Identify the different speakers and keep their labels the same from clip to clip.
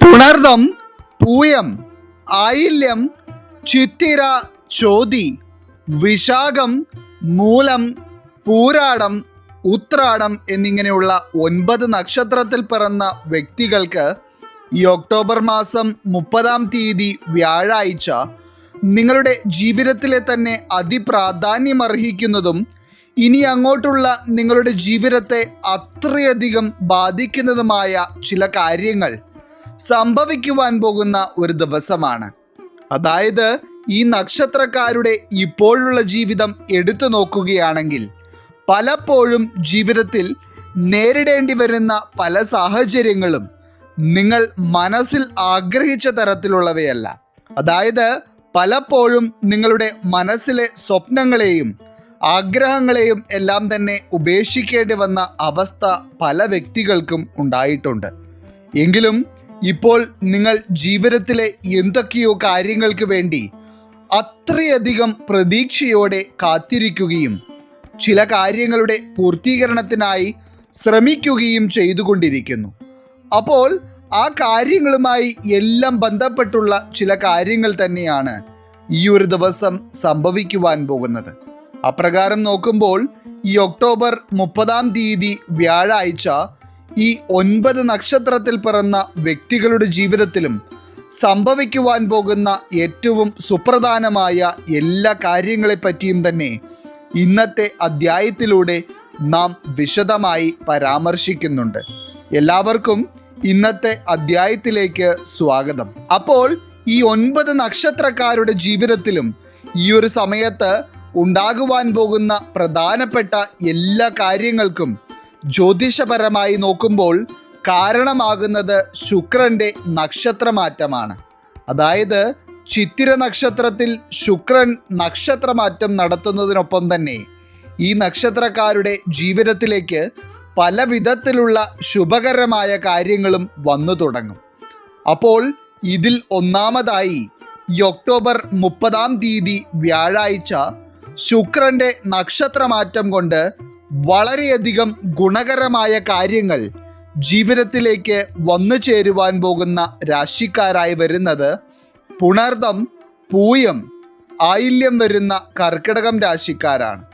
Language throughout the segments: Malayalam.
Speaker 1: പുണർദം പൂയം ആയില്യം ചിത്തിര ചോതി വിശാഖം മൂലം പൂരാടം ഉത്രാടം എന്നിങ്ങനെയുള്ള ഒൻപത് നക്ഷത്രത്തിൽ പിറന്ന വ്യക്തികൾക്ക് ഈ ഒക്ടോബർ മാസം മുപ്പതാം തീയതി വ്യാഴാഴ്ച നിങ്ങളുടെ ജീവിതത്തിലെ തന്നെ അതിപ്രാധാന്യമർഹിക്കുന്നതും ഇനി അങ്ങോട്ടുള്ള നിങ്ങളുടെ ജീവിതത്തെ അത്രയധികം ബാധിക്കുന്നതുമായ ചില കാര്യങ്ങൾ. സംഭവിക്കുവാൻ പോകുന്ന ഒരു ദിവസമാണ്. അതായത് ഈ നക്ഷത്രക്കാരുടെ ഇപ്പോഴുള്ള ജീവിതം എടുത്തു നോക്കുകയാണെങ്കിൽ പലപ്പോഴും ജീവിതത്തിൽ നേരിടേണ്ടി വരുന്ന പല സാഹചര്യങ്ങളും നിങ്ങൾ മനസ്സിൽ ആഗ്രഹിച്ച തരത്തിലുള്ളവയല്ല. അതായത് പലപ്പോഴും നിങ്ങളുടെ മനസ്സിലെ സ്വപ്നങ്ങളെയും ആഗ്രഹങ്ങളെയും എല്ലാം തന്നെ ഉപേക്ഷിക്കേണ്ടി വന്ന അവസ്ഥ പല വ്യക്തികൾക്കും ഉണ്ടായിട്ടുണ്ട്. എങ്കിലും ഇപ്പോൾ നിങ്ങൾ ജീവിതത്തിലെ എന്തൊക്കെയോ കാര്യങ്ങൾക്ക് വേണ്ടി അത്രയധികം പ്രതീക്ഷയോടെ കാത്തിരിക്കുകയും ചില കാര്യങ്ങളുടെ പൂർത്തീകരണത്തിനായി ശ്രമിക്കുകയും ചെയ്തുകൊണ്ടിരിക്കുന്നു. അപ്പോൾ ആ കാര്യങ്ങളുമായി എല്ലാം ബന്ധപ്പെട്ടുള്ള ചില കാര്യങ്ങൾ തന്നെയാണ് ഈ ഒരു ദിവസം സംഭവിക്കുവാൻ പോകുന്നത്. അപ്രകാരം നോക്കുമ്പോൾ ഈ ഒക്ടോബർ മുപ്പതാം തീയതി വ്യാഴാഴ്ച ഈ ഒൻപത് നക്ഷത്രത്തിൽ പിറന്ന വ്യക്തികളുടെ ജീവിതത്തിലും സംഭവിക്കുവാൻ പോകുന്ന ഏറ്റവും സുപ്രധാനമായ എല്ലാ കാര്യങ്ങളെപ്പറ്റിയും തന്നെ ഇന്നത്തെ അധ്യായത്തിലൂടെ നാം വിശദമായി പരാമർശിക്കുന്നുണ്ട്. എല്ലാവർക്കും ഇന്നത്തെ അധ്യായത്തിലേക്ക് സ്വാഗതം. അപ്പോൾ ഈ ഒൻപത് നക്ഷത്രക്കാരുടെ ജീവിതത്തിലും ഈ ഒരു സമയത്ത് ഉണ്ടാകുവാൻ പോകുന്ന പ്രധാനപ്പെട്ട എല്ലാ കാര്യങ്ങൾക്കും ജ്യോതിഷപരമായി നോക്കുമ്പോൾ കാരണമാകുന്നത് ശുക്രന്റെ നക്ഷത്രമാറ്റമാണ്. അതായത് ചിത്തിര നക്ഷത്രത്തിൽ ശുക്രൻ നക്ഷത്രമാറ്റം നടത്തുന്നതിനൊപ്പം തന്നെ ഈ നക്ഷത്രക്കാരുടെ ജീവിതത്തിലേക്ക് പല വിധത്തിലുള്ള ശുഭകരമായ കാര്യങ്ങളും വന്നു തുടങ്ങും. അപ്പോൾ ഇതിൽ ഒന്നാമതായി ഈ ഒക്ടോബർ മുപ്പതാം തീയതി വ്യാഴാഴ്ച ശുക്രന്റെ നക്ഷത്രമാറ്റം കൊണ്ട് വളരെയധികം ഗുണകരമായ കാര്യങ്ങൾ ജീവിതത്തിലേക്ക് വന്നു ചേരുവാൻ പോകുന്ന രാശിക്കാരായി വരുന്നത് പുണർദം പൂയം ആയില്യം വരുന്ന കർക്കിടകം രാശിക്കാരാണ്.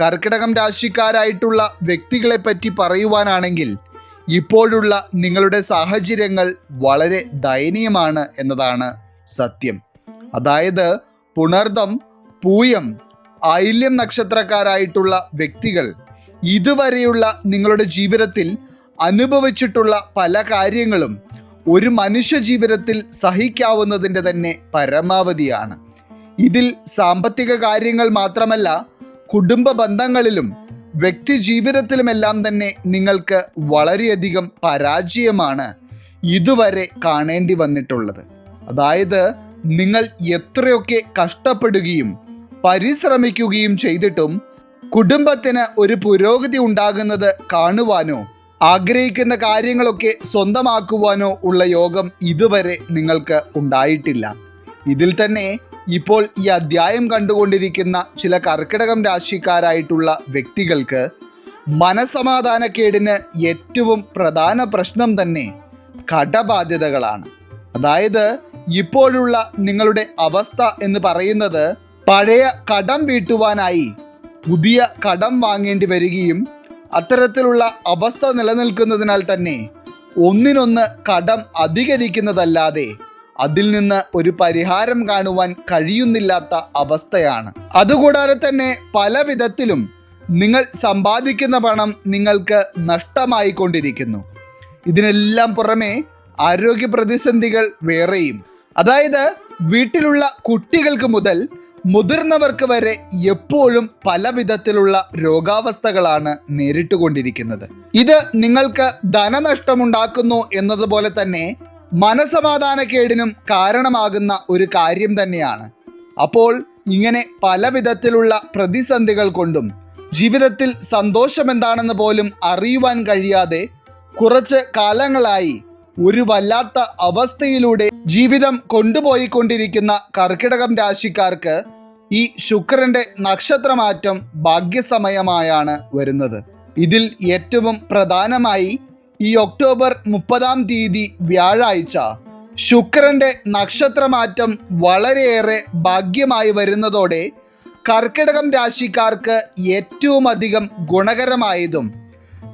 Speaker 1: കർക്കിടകം രാശിക്കാരായിട്ടുള്ള വ്യക്തികളെ പറ്റി പറയുവാനാണെങ്കിൽ ഇപ്പോഴുള്ള നിങ്ങളുടെ സാഹചര്യങ്ങൾ വളരെ ദയനീയമാണ് എന്നതാണ് സത്യം. അതായത് പുണർദം പൂയം ആയില്യം നക്ഷത്രക്കാരായിട്ടുള്ള വ്യക്തികൾ ഇതുവരെയുള്ള നിങ്ങളുടെ ജീവിതത്തിൽ അനുഭവിച്ചിട്ടുള്ള പല കാര്യങ്ങളും ഒരു മനുഷ്യ ജീവിതത്തിൽ സഹിക്കാവുന്നതിന്റെ തന്നെ പരമാവധിയാണ്. ഇതിൽ സാമ്പത്തിക കാര്യങ്ങൾ മാത്രമല്ല കുടുംബ ബന്ധങ്ങളിലും വ്യക്തി ജീവിതത്തിലുമെല്ലാം തന്നെ നിങ്ങൾക്ക് വളരെയധികം പരാജയമാണ് ഇതുവരെ കാണേണ്ടി വന്നിട്ടുള്ളത്. അതായത് നിങ്ങൾ എത്രയൊക്കെ കഷ്ടപ്പെടുകയും പരിശ്രമിക്കുകയും ചെയ്തിട്ടും കുടുംബത്തിന് ഒരു പുരോഗതി ഉണ്ടാകുന്നത് കാണുവാനോ ആഗ്രഹിക്കുന്ന കാര്യങ്ങളൊക്കെ സ്വന്തമാക്കുവാനോ ഉള്ള യോഗം ഇതുവരെ നിങ്ങൾക്ക് ഉണ്ടായിട്ടില്ല. ഇതിൽ തന്നെ ഇപ്പോൾ ഈ അധ്യായം കണ്ടുകൊണ്ടിരിക്കുന്ന ചില കർക്കിടകം രാശിക്കാരായിട്ടുള്ള വ്യക്തികൾക്ക് മനസമാധാനക്കേടിന് ഏറ്റവും പ്രധാന പ്രശ്നം തന്നെ കടബാധ്യതകളാണ്. അതായത് ഇപ്പോഴുള്ള നിങ്ങളുടെ അവസ്ഥ എന്ന് പറയുന്നത് പഴയ കടം വീട്ടുവാനായി പുതിയ കടം വാങ്ങേണ്ടി വരികയും അത്തരത്തിലുള്ള അവസ്ഥ നിലനിൽക്കുന്നതിനാൽ തന്നെ ഒന്നിനൊന്ന് കടം അധികരിക്കുന്നതല്ലാതെ അതിൽ നിന്ന് ഒരു പരിഹാരം കാണുവാൻ കഴിയുന്നില്ലാത്ത അവസ്ഥയാണ്. അതുകൂടാതെ തന്നെ പല വിധത്തിലും നിങ്ങൾ സമ്പാദിക്കുന്ന പണം നിങ്ങൾക്ക് നഷ്ടമായിക്കൊണ്ടിരിക്കുന്നു. ഇതിനെല്ലാം പുറമെ ആരോഗ്യ പ്രതിസന്ധികൾ വേറെയും. അതായത് വീട്ടിലുള്ള കുട്ടികൾക്ക് മുതൽ മുതിർന്നവർക്ക് വരെ എപ്പോഴും പല വിധത്തിലുള്ള രോഗാവസ്ഥകളാണ് നേരിട്ടുകൊണ്ടിരിക്കുന്നത്. ഇത് നിങ്ങൾക്ക് ധനനഷ്ടമുണ്ടാക്കുന്നു എന്നതുപോലെ തന്നെ മനസമാധാനക്കേടിനും കാരണമാകുന്ന ഒരു കാര്യം തന്നെയാണ്. അപ്പോൾ ഇങ്ങനെ പല വിധത്തിലുള്ള പ്രതിസന്ധികൾ കൊണ്ടും ജീവിതത്തിൽ സന്തോഷം എന്താണെന്ന് പോലും അറിയുവാൻ കഴിയാതെ കുറച്ച് കാലങ്ങളായി ഒരു വല്ലാത്ത അവസ്ഥയിലൂടെ ജീവിതം കൊണ്ടുപോയിക്കൊണ്ടിരിക്കുന്ന കർക്കിടകം രാശിക്കാർക്ക് ഈ ശുക്രന്റെ നക്ഷത്രമാറ്റം ഭാഗ്യസമയമായാണ് വരുന്നത്. ഇതിൽ ഏറ്റവും പ്രധാനമായി ഈ ഒക്ടോബർ മുപ്പതാം തീയതി വ്യാഴാഴ്ച ശുക്രന്റെ നക്ഷത്രമാറ്റം വളരെയേറെ ഭാഗ്യമായി വരുന്നതോടെ കർക്കിടകം രാശിക്കാർക്ക് ഏറ്റവും അധികം ഗുണകരമായതും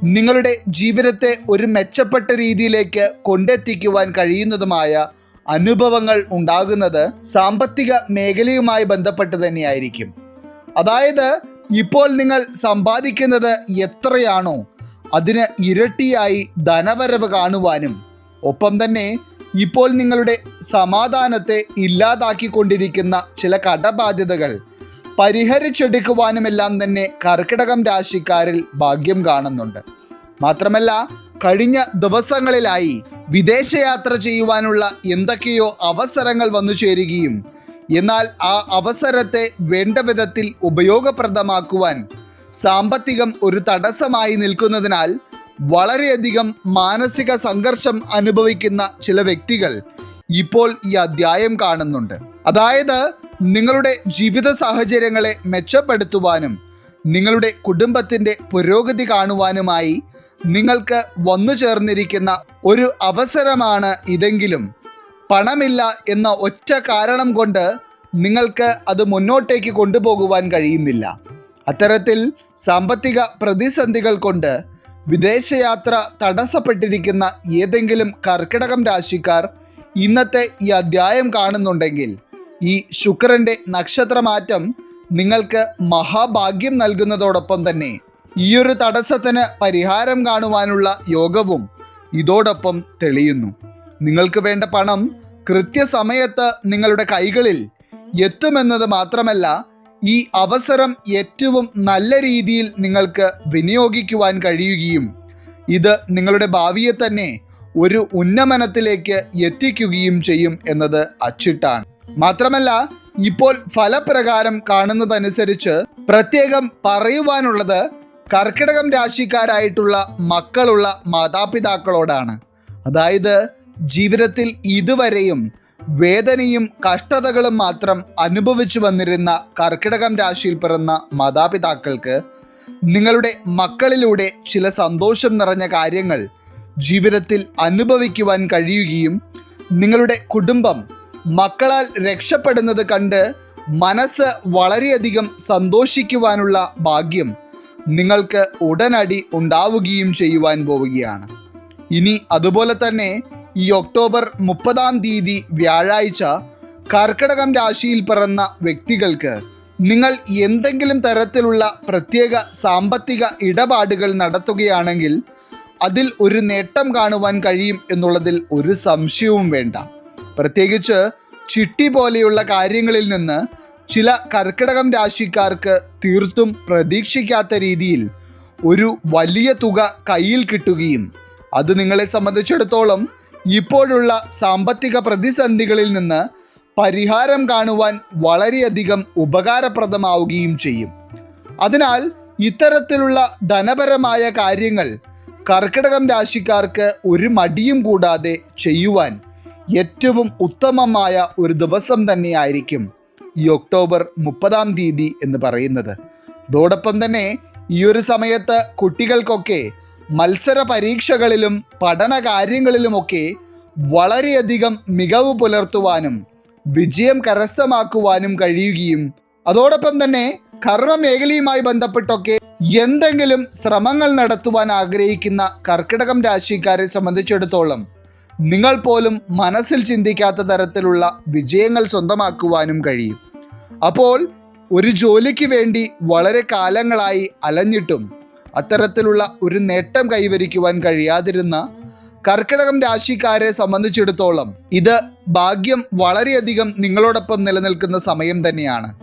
Speaker 1: നിങ്ങളുടെ ജീവിതത്തെ ഒരു മെച്ചപ്പെട്ട രീതിയിലേക്ക് കൊണ്ടെത്തിക്കുവാൻ കഴിയുന്നതുമായ അനുഭവങ്ങൾ ഉണ്ടാകുന്നത് സാമ്പത്തിക മേഖലയുമായി ബന്ധപ്പെട്ട് തന്നെയായിരിക്കും. അതായത് ഇപ്പോൾ നിങ്ങൾ സമ്പാദിക്കുന്നത് എത്രയാണോ അതിന് ഇരട്ടിയായി ധനവരവ് കാണുവാനും ഒപ്പം തന്നെ ഇപ്പോൾ നിങ്ങളുടെ സമാധാനത്തെ ഇല്ലാതാക്കിക്കൊണ്ടിരിക്കുന്ന ചില കടബാധ്യതകൾ പരിഹരിച്ചെടുക്കുവാനുമെല്ലാം തന്നെ കർക്കിടകം രാശിക്കാരിൽ ഭാഗ്യം കാണുന്നുണ്ട്. മാത്രമല്ല കഴിഞ്ഞ ദിവസങ്ങളിലായി വിദേശയാത്ര ചെയ്യുവാനുള്ള എന്തൊക്കെയോ അവസരങ്ങൾ വന്നു ചേരുകയും എന്നാൽ ആ അവസരത്തെ വേണ്ട വിധത്തിൽ ഉപയോഗപ്രദമാക്കുവാൻ സാമ്പത്തികം ഒരു തടസ്സമായി നിൽക്കുന്നതിനാൽ വളരെയധികം മാനസിക സംഘർഷം അനുഭവിക്കുന്ന ചില വ്യക്തികൾ ഇപ്പോൾ ഈ അധ്യായം കാണുന്നുണ്ട്. അതായത് നിങ്ങളുടെ ജീവിത സാഹചര്യങ്ങളെ മെച്ചപ്പെടുത്തുവാനും നിങ്ങളുടെ കുടുംബത്തിന്റെ പുരോഗതി കാണുവാനുമായി നിങ്ങൾക്ക് വന്നു ചേർന്നിരിക്കുന്ന ഒരു അവസരമാണ് ഇതെങ്കിലും. പണമില്ല എന്ന ഒറ്റ കാരണം കൊണ്ട് നിങ്ങൾക്ക് അത് മുന്നോട്ടേക്ക് കൊണ്ടുപോകുവാൻ കഴിയുന്നില്ല. അത്തരത്തിൽ സാമ്പത്തിക പ്രതിസന്ധികൾ കൊണ്ട് വിദേശയാത്ര തടസ്സപ്പെട്ടിരിക്കുന്ന ഏതെങ്കിലും കർക്കിടകം രാശിക്കാർ ഇന്നത്തെ ഈ അധ്യായം കാണുന്നുണ്ടെങ്കിൽ ഈ ശുക്രന്റെ നക്ഷത്രമാറ്റം നിങ്ങൾക്ക് മഹാഭാഗ്യം നൽകുന്നതോടൊപ്പം തന്നെ ഈയൊരു തടസ്സത്തിന് പരിഹാരം കാണുവാനുള്ള യോഗവും ഇതോടൊപ്പം തെളിയുന്നു. നിങ്ങൾക്ക് വേണ്ട പണം കൃത്യസമയത്ത് നിങ്ങളുടെ കൈകളിൽ എത്തുമെന്നത് മാത്രമല്ല ഈ അവസരം ഏറ്റവും നല്ല രീതിയിൽ നിങ്ങൾക്ക് വിനിയോഗിക്കുവാൻ കഴിയുകയും ഇത് നിങ്ങളുടെ ഭാവിയെ തന്നെ ഒരു ഉന്നമനത്തിലേക്ക് എത്തിക്കുകയും ചെയ്യും എന്നത് അച്ചിട്ടാണ്. മാത്രമല്ല ഇപ്പോൾ ഫലപ്രകാരം കാണുന്നതനുസരിച്ച് പ്രത്യേകം പറയുവാനുള്ളത് കർക്കിടകം രാശിക്കാരായിട്ടുള്ള മക്കളുള്ള മാതാപിതാക്കളോടാണ്. അതായത് ജീവിതത്തിൽ ഇതുവരെയും വേദനയും കഷ്ടതകളും മാത്രം അനുഭവിച്ചു വന്നിരുന്ന കർക്കിടകം രാശിയിൽ പിറന്ന മാതാപിതാക്കൾക്ക് നിങ്ങളുടെ മക്കളിലൂടെ ചില സന്തോഷം നിറഞ്ഞ കാര്യങ്ങൾ ജീവിതത്തിൽ അനുഭവിക്കുവാൻ കഴിയുകയും നിങ്ങളുടെ കുടുംബം മക്കളാൽ രക്ഷപ്പെടുന്നത് കണ്ട് മനസ്സ് വളരെയധികം സന്തോഷിക്കുവാനുള്ള ഭാഗ്യം നിങ്ങൾക്ക് ഉടനടി ഉണ്ടാവുകയും ചെയ്യുവാൻ പോവുകയാണ്. ഇനി അതുപോലെ തന്നെ ഈ ഒക്ടോബർ മുപ്പതാം തീയതി വ്യാഴാഴ്ച കർക്കിടകം രാശിയിൽ പിറന്ന വ്യക്തികൾക്ക് നിങ്ങൾ എന്തെങ്കിലും തരത്തിലുള്ള പ്രത്യേക സാമ്പത്തിക ഇടപാടുകൾ നടത്തുകയാണെങ്കിൽ അതിൽ ഒരു നേട്ടം കാണുവാൻ കഴിയും എന്നുള്ളതിൽ ഒരു സംശയവും വേണ്ട. പ്രത്യേകിച്ച് ചിട്ടി പോലെയുള്ള കാര്യങ്ങളിൽ നിന്ന് ചില കർക്കിടകം രാശിക്കാർക്ക് തീർത്തും പ്രതീക്ഷിക്കാത്ത രീതിയിൽ ഒരു വലിയ തുക കയ്യിൽ കിട്ടുകയും അത് നിങ്ങളെ സംബന്ധിച്ചിടത്തോളം ഇപ്പോഴുള്ള സാമ്പത്തിക പ്രതിസന്ധികളിൽ നിന്ന് പരിഹാരം കാണുവാൻ വളരെയധികം ഉപകാരപ്രദമാവുകയും ചെയ്യും. അതിനാൽ ഇത്തരത്തിലുള്ള ധനപരമായ കാര്യങ്ങൾ കർക്കിടകം രാശിക്കാർക്ക് ഒരു മടിയും കൂടാതെ ചെയ്യുവാൻ ഏറ്റവും ഉത്തമമായ ഒരു ദിവസം തന്നെയായിരിക്കും ഈ ഒക്ടോബർ മുപ്പതാം തീയതി എന്ന് പറയുന്നത്. അതോടൊപ്പം തന്നെ ഈ ഒരു സമയത്ത് കുട്ടികൾക്കൊക്കെ മത്സര പരീക്ഷകളിലും പഠന കാര്യങ്ങളിലുമൊക്കെ വളരെയധികം മികവ് പുലർത്തുവാനും വിജയം കരസ്ഥമാക്കുവാനും കഴിയുകയും അതോടൊപ്പം തന്നെ കർമ്മമേഖലയുമായി ബന്ധപ്പെട്ടൊക്കെ എന്തെങ്കിലും ശ്രമങ്ങൾ നടത്തുവാൻ ആഗ്രഹിക്കുന്ന കർക്കിടകം രാശിക്കാരെ സംബന്ധിച്ചിടത്തോളം നിങ്ങൾ പോലും മനസ്സിൽ ചിന്തിക്കാത്ത തരത്തിലുള്ള വിജയങ്ങൾ സ്വന്തമാക്കുവാനും കഴിയും. അപ്പോൾ ഒരു ജോലിക്ക് വേണ്ടി വളരെ കാലങ്ങളായി അലഞ്ഞിട്ടും അത്തരത്തിലുള്ള ഒരു നേട്ടം കൈവരിക്കുവാൻ കഴിയാതിരുന്ന കർക്കിടകം രാശിക്കാരെ സംബന്ധിച്ചിടത്തോളം ഇത് ഭാഗ്യം വളരെയധികം നിങ്ങളോടൊപ്പം നിലനിൽക്കുന്ന സമയം തന്നെയാണ്.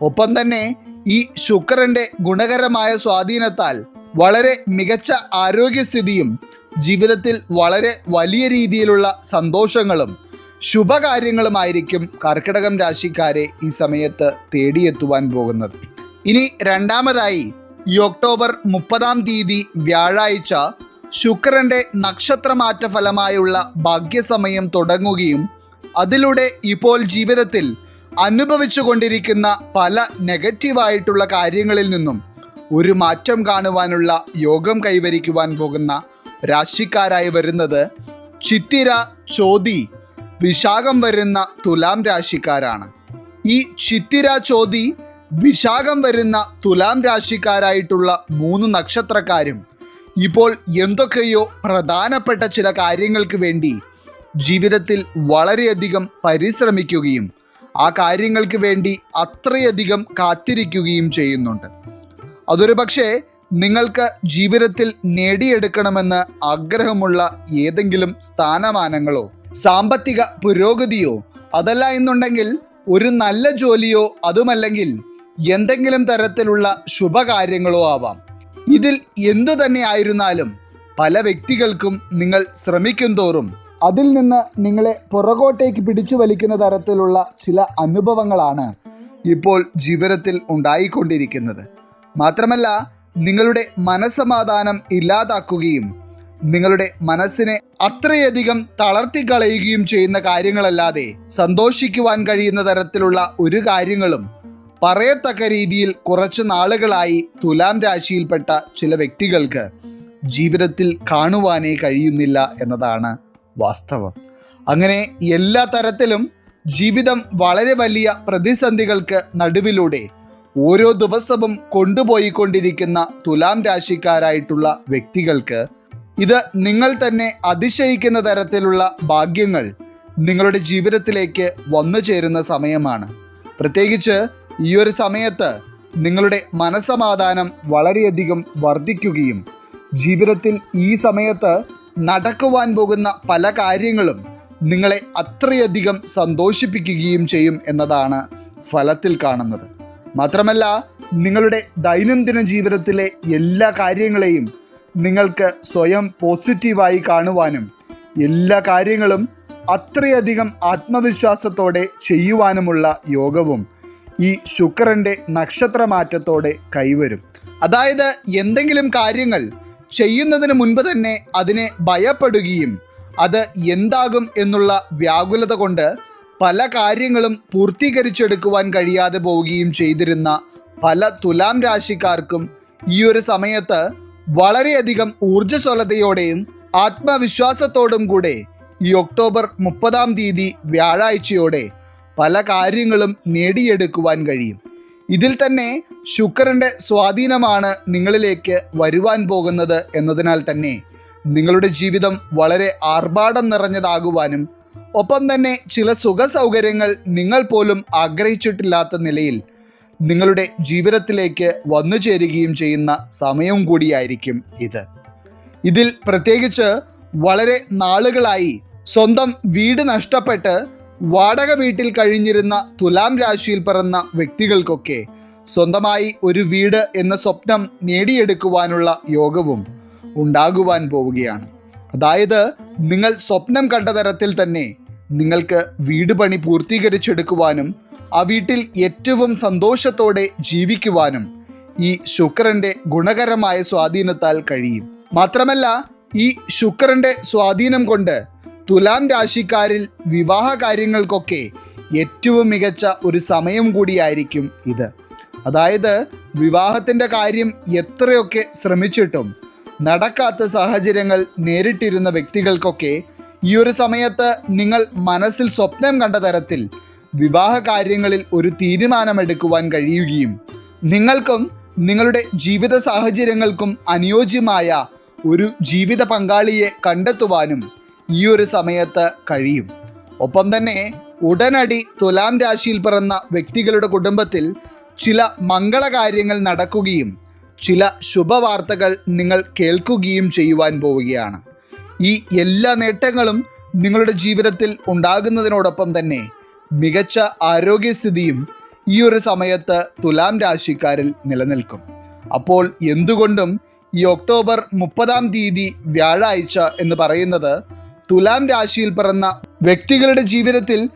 Speaker 1: ഒപ്പം തന്നെ ഈ ശുക്രന്റെ ഗുണകരമായ സ്വാധീനത്താൽ വളരെ മികച്ച ആരോഗ്യസ്ഥിതിയും ജീവിതത്തിൽ വളരെ വലിയ രീതിയിലുള്ള സന്തോഷങ്ങളും ശുഭകാര്യങ്ങളുമായിരിക്കും കർക്കിടകം രാശിക്കാരെ ഈ സമയത്ത് തേടിയെത്തുവാൻ പോകുന്നത്. ഇനി രണ്ടാമതായി ഈ ഒക്ടോബർ മുപ്പതാം തീയതി വ്യാഴാഴ്ച ശുക്രന്റെ നക്ഷത്രമാറ്റ ഫലമായുള്ള ഭാഗ്യസമയം തുടങ്ങുകയും അതിലൂടെ ഇപ്പോൾ ജീവിതത്തിൽ അനുഭവിച്ചു കൊണ്ടിരിക്കുന്ന പല നെഗറ്റീവായിട്ടുള്ള കാര്യങ്ങളിൽ നിന്നും ഒരു മാറ്റം കാണുവാനുള്ള യോഗം കൈവരിക്കുവാൻ പോകുന്ന രാശിക്കാരായി വരുന്നത് ചിത്തിര ചോതി വിശാഖം വരുന്ന തുലാം രാശിക്കാരാണ്. ഈ ചിത്തിര ചോതി വിശാഖം വരുന്ന തുലാം രാശിക്കാരായിട്ടുള്ള മൂന്ന് നക്ഷത്രക്കാരും ഇപ്പോൾ എന്തൊക്കെയോ പ്രധാനപ്പെട്ട ചില കാര്യങ്ങൾക്ക് വേണ്ടി ജീവിതത്തിൽ വളരെയധികം പരിശ്രമിക്കുകയും ആ കാര്യങ്ങൾക്ക് വേണ്ടി അത്രയധികം കാത്തിരിക്കുകയും ചെയ്യുന്നുണ്ട്. അതൊരു പക്ഷേ നിങ്ങൾക്ക് ജീവിതത്തിൽ നേടിയെടുക്കണമെന്ന് ആഗ്രഹമുള്ള ഏതെങ്കിലും സ്ഥാനമാനങ്ങളോ സാമ്പത്തിക പുരോഗതിയോ അതല്ല എന്നുണ്ടെങ്കിൽ ഒരു നല്ല ജോലിയോ അതുമല്ലെങ്കിൽ എന്തെങ്കിലും തരത്തിലുള്ള ശുഭകാര്യങ്ങളോ ആവാം. ഇതിൽ എന്തു തന്നെ ആയിരുന്നാലും പല വ്യക്തികൾക്കും നിങ്ങൾ ശ്രമിക്കും തോറും അതിൽ നിന്ന് നിങ്ങളെ പുറകോട്ടേക്ക് പിടിച്ചു വലിക്കുന്ന തരത്തിലുള്ള ചില അനുഭവങ്ങളാണ് ഇപ്പോൾ ജീവിതത്തിൽ ഉണ്ടായിക്കൊണ്ടിരിക്കുന്നത്. മാത്രമല്ല നിങ്ങളുടെ മനസമാധാനം ഇല്ലാതാക്കുകയും നിങ്ങളുടെ മനസ്സിനെ അത്രയധികം തളർത്തിക്കളയുകയും ചെയ്യുന്ന കാര്യങ്ങളല്ലാതെ സന്തോഷിക്കുവാൻ കഴിയുന്ന തരത്തിലുള്ള ഒരു കാര്യങ്ങളും പറയത്തക്ക രീതിയിൽ കുറച്ച് നാളുകളായി തുലാം രാശിയിൽപ്പെട്ട ചില വ്യക്തികൾക്ക് ജീവിതത്തിൽ കാണുവാനേ കഴിയുന്നില്ല എന്നതാണ് വാസ്തവം. അങ്ങനെ എല്ലാ തരത്തിലും ജീവിതം വളരെ വലിയ പ്രതിസന്ധികൾക്ക് നടുവിലൂടെ ഓരോ ദിവസവും കൊണ്ടുപോയിക്കൊണ്ടിരിക്കുന്ന തുലാം രാശിക്കാരായിട്ടുള്ള വ്യക്തികൾക്ക് ഇത് നിങ്ങൾ തന്നെ അതിശയിക്കുന്ന തരത്തിലുള്ള ഭാഗ്യങ്ങൾ നിങ്ങളുടെ ജീവിതത്തിലേക്ക് വന്നു ചേരുന്ന സമയമാണ്. പ്രത്യേകിച്ച് ഈ ഒരു സമയത്ത് നിങ്ങളുടെ മനസമാധാനം വളരെയധികം വർദ്ധിക്കുകയും ജീവിതത്തിൽ ഈ സമയത്ത് നടക്കുവാൻ പോകുന്ന പല കാര്യങ്ങളും നിങ്ങളെ അത്രയധികം സന്തോഷിപ്പിക്കുകയും ചെയ്യും എന്നതാണ് ഫലത്തിൽ കാണുന്നത്. മാത്രമല്ല നിങ്ങളുടെ ദൈനംദിന ജീവിതത്തിലെ എല്ലാ കാര്യങ്ങളെയും നിങ്ങൾക്ക് സ്വയം പോസിറ്റീവായി കാണുവാനും എല്ലാ കാര്യങ്ങളും അത്രയധികം ആത്മവിശ്വാസത്തോടെ ചെയ്യുവാനുമുള്ള യോഗവും ഈ ശുക്രന്റെ നക്ഷത്രമാറ്റത്തോടെ കൈവരും. അതായത് എന്തെങ്കിലും കാര്യങ്ങൾ ചെയ്യുന്നതിന് മുൻപ് തന്നെ അതിനെ ഭയപ്പെടുകയും അത് എന്താകും എന്നുള്ള വ്യാകുലത കൊണ്ട് പല കാര്യങ്ങളും പൂർത്തീകരിച്ചെടുക്കുവാൻ കഴിയാതെ പോവുകയും ചെയ്തിരുന്ന പല തുലാം രാശിക്കാർക്കും ഈ ഒരു സമയത്ത് വളരെയധികം ഊർജസ്വലതയോടെയും ആത്മവിശ്വാസത്തോടും കൂടെ ഈ ഒക്ടോബർ മുപ്പതാം തീയതി വ്യാഴാഴ്ചയോടെ പല കാര്യങ്ങളും നേടിയെടുക്കുവാൻ കഴിയും. ഇതിൽ തന്നെ ശുക്രന്റെ സ്വാധീനമാണ് നിങ്ങളിലേക്ക് വരുവാൻ പോകുന്നത് എന്നതിനാൽ തന്നെ നിങ്ങളുടെ ജീവിതം വളരെ ആർഭാടം നിറഞ്ഞതാകുവാനും ഒപ്പം തന്നെ ചില സുഖ സൗകര്യങ്ങൾ നിങ്ങൾ പോലും ആഗ്രഹിച്ചിട്ടില്ലാത്ത നിലയിൽ നിങ്ങളുടെ ജീവിതത്തിലേക്ക് വന്നു ചേരുകയും ചെയ്യുന്ന സമയവും കൂടിയായിരിക്കും ഇത്. ഇതിൽ പ്രത്യേകിച്ച് വളരെ നാളുകളായി സ്വന്തം വീട് നഷ്ടപ്പെട്ട് വാടക വീട്ടിൽ കഴിഞ്ഞിരുന്ന തുലാം രാശിയിൽ പിറന്ന വ്യക്തികൾക്കൊക്കെ സ്വന്തമായി ഒരു വീട് എന്ന സ്വപ്നം നേടിയെടുക്കുവാനുള്ള യോഗവും ഉണ്ടാകുവാൻ പോവുകയാണ്. അതായത് നിങ്ങൾ സ്വപ്നം കണ്ട തരത്തിൽ തന്നെ നിങ്ങൾക്ക് വീട് പണി പൂർത്തീകരിച്ചെടുക്കുവാനും ആ വീട്ടിൽ ഏറ്റവും സന്തോഷത്തോടെ ജീവിക്കുവാനും ഈ ശുക്രന്റെ ഗുണകരമായ സ്വാധീനത്താൽ കഴിയും. മാത്രമല്ല ഈ ശുക്രന്റെ സ്വാധീനം കൊണ്ട് തുലാം രാശിക്കാരിൽ വിവാഹ കാര്യങ്ങൾക്കൊക്കെ ഏറ്റവും മികച്ച ഒരു സമയം കൂടിയായിരിക്കും ഇത്. അതായത് വിവാഹത്തിന്റെ കാര്യം എത്രയൊക്കെ ശ്രമിച്ചിട്ടും നടക്കാത്ത സാഹചര്യങ്ങൾ നേരിട്ടിരുന്ന വ്യക്തികൾക്കൊക്കെ ഈ ഒരു സമയത്ത് നിങ്ങൾ മനസ്സിൽ സ്വപ്നം കണ്ട തരത്തിൽ വിവാഹ കാര്യങ്ങളിൽ ഒരു തീരുമാനമെടുക്കുവാൻ കഴിയുകയും നിങ്ങൾക്കും നിങ്ങളുടെ ജീവിത സാഹചര്യങ്ങൾക്കും അനുയോജ്യമായ ഒരു ജീവിത പങ്കാളിയെ കണ്ടെത്തുവാനും ഈ ഒരു സമയത്ത് കഴിയും. ഒപ്പം തന്നെ ഉടനടി തുലാം രാശിയിൽ പിറന്ന വ്യക്തികളുടെ കുടുംബത്തിൽ ചില മംഗളകാര്യങ്ങൾ നടക്കുകയും ചില ശുഭവാർത്തകൾ നിങ്ങൾ കേൾക്കുകയും ചെയ്യുവാൻ പോവുകയാണ്. ഈ എല്ലാ നേട്ടങ്ങളും നിങ്ങളുടെ ജീവിതത്തിൽ ഉണ്ടാകുന്നതിനോടൊപ്പം തന്നെ മികച്ച ആരോഗ്യസ്ഥിതിയും ഈ ഒരു സമയത്ത് തുലാം രാശിക്കാരിൽ നിലനിൽക്കും. അപ്പോൾ എന്തുകൊണ്ടും ഈ ഒക്ടോബർ മുപ്പതാം തീയതി വ്യാഴാഴ്ച എന്ന് പറയുന്നത് തുലാം രാശിയിൽ പിറന്ന വ്യക്തികളുടെ ജീവിതത്തിൽ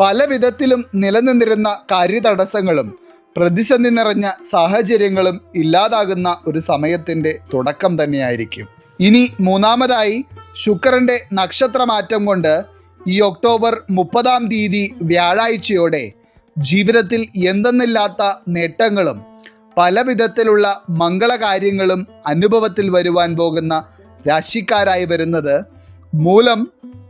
Speaker 1: പല വിധത്തിലും നിലനിന്നിരുന്ന കാര്യതടസ്സങ്ങളും പ്രതിസന്ധി നിറഞ്ഞ സാഹചര്യങ്ങളും ഇല്ലാതാകുന്ന ഒരു സമയത്തിന്റെ തുടക്കം തന്നെയായിരിക്കും. ഇനി മൂന്നാമതായി ശുക്രന്റെ നക്ഷത്രമാറ്റം കൊണ്ട് ഈ ഒക്ടോബർ മുപ്പതാം തീയതി വ്യാഴാഴ്ചയോടെ ജീവിതത്തിൽ എന്തെന്നില്ലാത്ത നേട്ടങ്ങളും പല വിധത്തിലുള്ള മംഗളകാര്യങ്ങളും അനുഭവത്തിൽ വരുവാൻ പോകുന്ന രാശിക്കാരായി വരുന്നത് മൂലം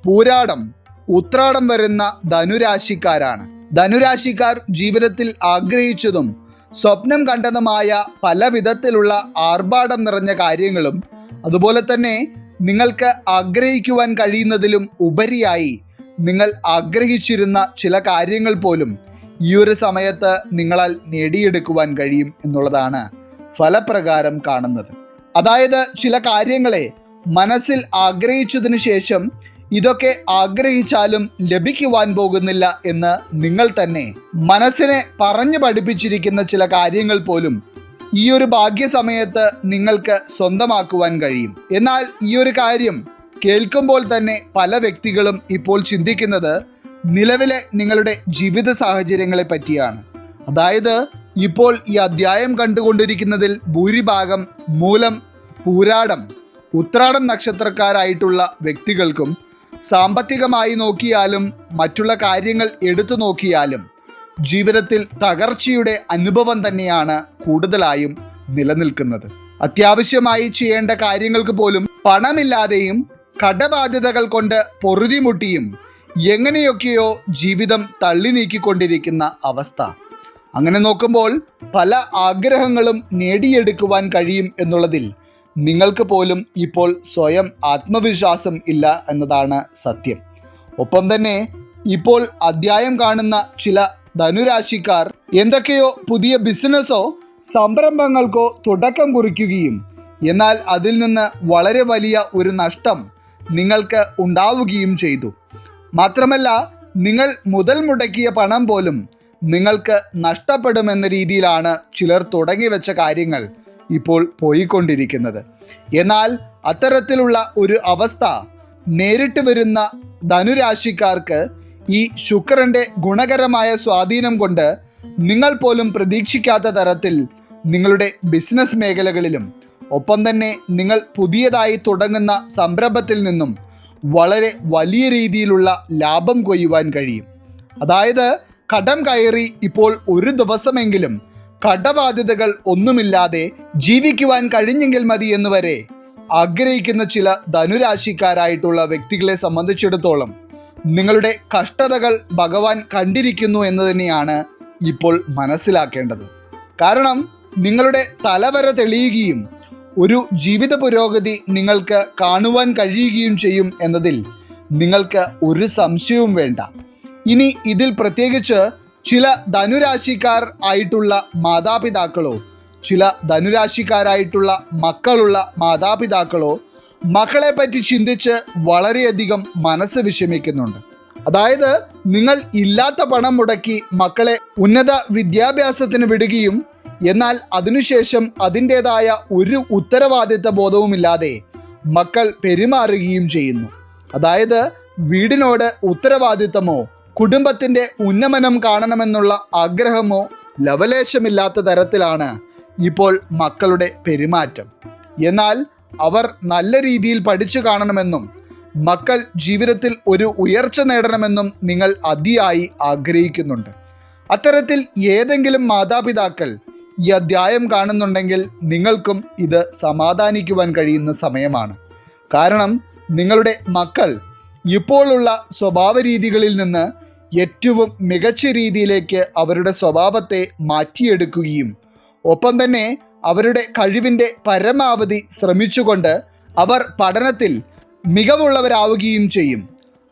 Speaker 1: പൂരാടം ഉത്രാടം വരുന്ന ധനുരാശിക്കാരാണ്. ധനുരാശിക്കാർ ജീവിതത്തിൽ ആഗ്രഹിച്ചതും സ്വപ്നം കണ്ടതുമായ പല വിധത്തിലുള്ള ആർഭാടം നിറഞ്ഞ കാര്യങ്ങളും അതുപോലെ തന്നെ നിങ്ങൾക്ക് ആഗ്രഹിക്കുവാൻ കഴിയുന്നതിലും ഉപരിയായി നിങ്ങൾ ആഗ്രഹിച്ചിരുന്ന ചില കാര്യങ്ങൾ പോലും ഈ ഒരു സമയത്ത് നിങ്ങളാൽ നേടിയെടുക്കുവാൻ കഴിയും എന്നുള്ളതാണ് ഫലപ്രകാരം കാണുന്നത്. അതായത് ചില കാര്യങ്ങളെ മനസ്സിൽ ആഗ്രഹിച്ചതിന് ശേഷം ഇതൊക്കെ ആഗ്രഹിച്ചാലും ലഭിക്കുവാൻ പോകുന്നില്ല എന്ന് നിങ്ങൾ തന്നെ മനസ്സിനെ പറഞ്ഞു പഠിപ്പിച്ചിരിക്കുന്ന ചില കാര്യങ്ങൾ പോലും ഈ ഒരു ഭാഗ്യസമയത്ത് നിങ്ങൾക്ക് സ്വന്തമാക്കുവാൻ കഴിയും. എന്നാൽ ഈ ഒരു കാര്യം കേൾക്കുമ്പോൾ തന്നെ പല വ്യക്തികളും ഇപ്പോൾ ചിന്തിക്കുന്നത് നിലവിലെ നിങ്ങളുടെ ജീവിത സാഹചര്യങ്ങളെ പറ്റിയാണ്. അതായത് ഇപ്പോൾ ഈ അധ്യായം കണ്ടുകൊണ്ടിരിക്കുന്നതിൽ ഭൂരിഭാഗം മൂലം പൂരാടം ഉത്രാടം നക്ഷത്രക്കാരായിട്ടുള്ള വ്യക്തികൾക്കും സാമ്പത്തികമായി നോക്കിയാലും മറ്റുള്ള കാര്യങ്ങൾ എടുത്തു നോക്കിയാലും ജീവിതത്തിൽ തകർച്ചയുടെ അനുഭവം തന്നെയാണ് കൂടുതലായും നിലനിൽക്കുന്നത്. അത്യാവശ്യമായി ചെയ്യേണ്ട കാര്യങ്ങൾക്ക് പോലും പണമില്ലാതെയും കടബാധ്യതകൾ കൊണ്ട് പൊറുതിമുട്ടിയും എങ്ങനെയൊക്കെയോ ജീവിതം തള്ളി നീക്കിക്കൊണ്ടിരിക്കുന്ന അവസ്ഥ. അങ്ങനെ നോക്കുമ്പോൾ പല ആഗ്രഹങ്ങളും നേടിയെടുക്കുവാൻ കഴിയും എന്നുള്ളതിൽ നിങ്ങൾക്ക് പോലും ഇപ്പോൾ സ്വയം ആത്മവിശ്വാസം ഇല്ല എന്നതാണ് സത്യം. ഒപ്പം തന്നെ ഇപ്പോൾ അധ്യായം കാണുന്ന ചില ധനുരാശിക്കാർ എന്തൊക്കെയോ പുതിയ ബിസിനസ്സോ സംരംഭങ്ങൾക്കോ തുടക്കം കുറിക്കുകയും എന്നാൽ അതിൽ നിന്ന് വളരെ വലിയ ഒരു നഷ്ടം നിങ്ങൾക്ക് ഉണ്ടാവുകയും ചെയ്തു. മാത്രമല്ല നിങ്ങൾ മുതൽ മുടക്കിയ പണം പോലും നിങ്ങൾക്ക് നഷ്ടപ്പെടുമെന്ന രീതിയിലാണ് ചിലർ തുടങ്ങി വെച്ച കാര്യങ്ങൾ. ഇപ്പോൾ പോയിക്കൊണ്ടിരിക്കുന്നത്. എന്നാൽ അത്തരത്തിലുള്ള ഒരു അവസ്ഥ നേരിട്ട് വരുന്ന ധനുരാശിക്കാർക്ക് ഈ ശുക്രന്റെ ഗുണകരമായ സ്വാധീനം കൊണ്ട് നിങ്ങൾ പോലും പ്രതീക്ഷിക്കാത്ത തരത്തിൽ നിങ്ങളുടെ ബിസിനസ് മേഖലകളിലും ഒപ്പം തന്നെ നിങ്ങൾ പുതിയതായി തുടങ്ങുന്ന സംരംഭത്തിൽ നിന്നും വളരെ വലിയ രീതിയിലുള്ള ലാഭം കൊയ്യുവാൻ കഴിയും. അതായത് കടം കയറി ഇപ്പോൾ ഒരു ദിവസമെങ്കിലും കടബാധ്യതകൾ ഒന്നുമില്ലാതെ ജീവിക്കുവാൻ കഴിഞ്ഞെങ്കിൽ മതി എന്ന് വരെ ആഗ്രഹിക്കുന്ന ചില ധനുരാശിക്കാരായിട്ടുള്ള വ്യക്തികളെ സംബന്ധിച്ചിടത്തോളം നിങ്ങളുടെ കഷ്ടതകൾ ഭഗവാൻ കണ്ടിരിക്കുന്നു എന്ന് തന്നെയാണ് ഇപ്പോൾ മനസ്സിലാക്കേണ്ടത്. കാരണം നിങ്ങളുടെ തലവര തെളിയുകയും ഒരു ജീവിത പുരോഗതി നിങ്ങൾക്ക് കാണുവാൻ കഴിയുകയും ചെയ്യും എന്നതിൽ നിങ്ങൾക്ക് ഒരു സംശയവും വേണ്ട. ഇനി ഇതിൽ പ്രത്യേകിച്ച് ചില ധനുരാശിക്കാർ ആയിട്ടുള്ള മാതാപിതാക്കളോ ചില ധനുരാശിക്കാരായിട്ടുള്ള മക്കളുള്ള മാതാപിതാക്കളോ മക്കളെ പറ്റി ചിന്തിച്ച് വളരെയധികം മനസ്സ് വിഷമിക്കുന്നുണ്ട്. അതായത് നിങ്ങൾ ഇല്ലാത്ത പണം മുടക്കി മക്കളെ ഉന്നത വിദ്യാഭ്യാസത്തിന് വിടുകയും എന്നാൽ അതിനുശേഷം അതിന്റെതായ ഒരു ഉത്തരവാദിത്ത ബോധവുമില്ലാതെ മക്കൾ പെരുമാറുകയും ചെയ്യുന്നു. അതായത് വീടിനോട് ഉത്തരവാദിത്തമോ കുടുംബത്തിന്റെ ഉന്നമനം കാണണമെന്നുള്ള ആഗ്രഹമോ ലവലേശമില്ലാത്ത തരത്തിലാണ് ഇപ്പോൾ മക്കളുടെ പെരുമാറ്റം. എന്നാൽ അവർ നല്ല രീതിയിൽ പഠിച്ചു കാണണമെന്നും മക്കൾ ജീവിതത്തിൽ ഒരു ഉയർച്ച നേടണമെന്നും നിങ്ങൾ അതിയായി ആഗ്രഹിക്കുന്നുണ്ട്. അത്തരത്തിൽ ഏതെങ്കിലും മാതാപിതാക്കൾ ഈ അധ്യായം കാണുന്നുണ്ടെങ്കിൽ നിങ്ങൾക്കും ഇത് സമാധാനിക്കുവാൻ കഴിയുന്ന സമയമാണ്. കാരണം നിങ്ങളുടെ മക്കൾ ഇപ്പോഴുള്ള സ്വഭാവ രീതികളിൽ നിന്ന് ഏറ്റവും മികച്ച രീതിയിലേക്ക് അവരുടെ സ്വഭാവത്തെ മാറ്റിയെടുക്കുകയും ഒപ്പം തന്നെ അവരുടെ കഴിവിന്റെ പരമാവധി ശ്രമിച്ചുകൊണ്ട് അവർ പഠനത്തിൽ മികവുള്ളവരാവുകയും ചെയ്യും.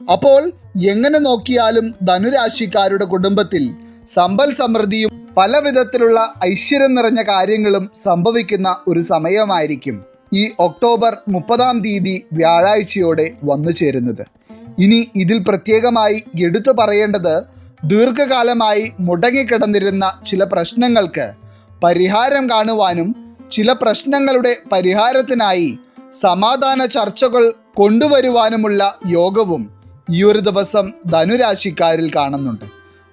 Speaker 1: അപ്പോൾ എങ്ങനെ നോക്കിയാലും ധനുരാശിക്കാരുടെ കുടുംബത്തിൽ സമ്പൽ സമൃദ്ധിയും പല വിധത്തിലുള്ള ഐശ്വര്യം നിറഞ്ഞ കാര്യങ്ങളും സംഭവിക്കുന്ന ഒരു സമയമായിരിക്കും ഈ ഒക്ടോബർ മുപ്പതാം തീയതി വ്യാഴാഴ്ചയോടെ വന്നു ചേരുന്നത് ഇനി ഇതിൽ പ്രത്യേകമായി എടുത്തു പറയേണ്ടത് ദീർഘകാലമായി മുടങ്ങിക്കിടന്നിരുന്ന ചില പ്രശ്നങ്ങൾക്ക് പരിഹാരം കാണുവാനും ചില പ്രശ്നങ്ങളുടെ പരിഹാരത്തിനായി സമാധാന ചർച്ചകൾ കൊണ്ടുവരുവാനുമുള്ള യോഗവും ഈ ഒരു ദിവസം ധനുരാശിക്കാരിൽ കാണുന്നുണ്ട്.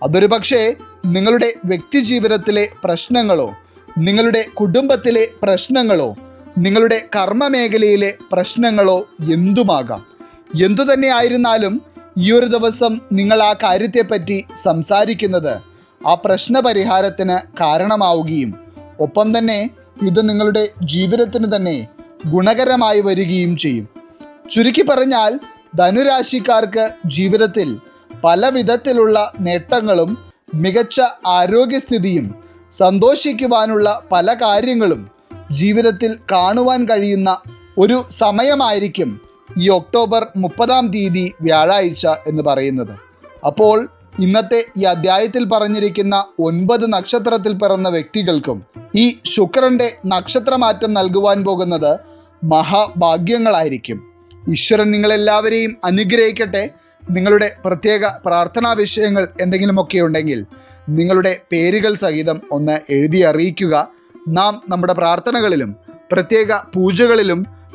Speaker 1: അതൊരു പക്ഷേ നിങ്ങളുടെ വ്യക്തിജീവിതത്തിലെ പ്രശ്നങ്ങളോ നിങ്ങളുടെ കുടുംബത്തിലെ പ്രശ്നങ്ങളോ നിങ്ങളുടെ കർമ്മ മേഖലയിലെ പ്രശ്നങ്ങളോ എന്തുമാകാം? എന്തു ഈ ഒരു ദിവസം നിങ്ങൾ ആ കാര്യത്തെപ്പറ്റി സംസാരിക്കുന്നത് ആ പ്രശ്നപരിഹാരത്തിന് കാരണമാവുകയും ഒപ്പം തന്നെ ഇത് നിങ്ങളുടെ ജീവിതത്തിന് തന്നെ ഗുണകരമായി വരികയും ചെയ്യും. ചുരുക്കി പറഞ്ഞാൽ ധനുരാശിക്കാർക്ക് ജീവിതത്തിൽ പല വിധത്തിലുള്ള നേട്ടങ്ങളും മികച്ച ആരോഗ്യസ്ഥിതിയും സന്തോഷിക്കുവാനുള്ള പല കാര്യങ്ങളും ജീവിതത്തിൽ കാണുവാൻ കഴിയുന്ന ഒരു സമയമായിരിക്കും ഈ ഒക്ടോബർ മുപ്പതാം തീയതി വ്യാഴാഴ്ച എന്ന് പറയുന്നത്. അപ്പോൾ ഇന്നത്തെ ഈ അധ്യായത്തിൽ പറഞ്ഞിരിക്കുന്ന ഒൻപത് നക്ഷത്രത്തിൽ പിറന്ന വ്യക്തികൾക്കും ഈ ശുക്രന്റെ നക്ഷത്രമാറ്റം നൽകുവാൻ പോകുന്നത് മഹാഭാഗ്യങ്ങളായിരിക്കും. ഈശ്വരൻ നിങ്ങളെല്ലാവരെയും അനുഗ്രഹിക്കട്ടെ. നിങ്ങളുടെ പ്രത്യേക പ്രാർത്ഥനാ വിഷയങ്ങൾ എന്തെങ്കിലുമൊക്കെ ഉണ്ടെങ്കിൽ നിങ്ങളുടെ പേരുകൾ സഹിതം ഒന്ന് എഴുതി അറിയിക്കുക. നാം നമ്മുടെ പ്രാർത്ഥനകളിലും പ്രത്യേക പൂജകളിലും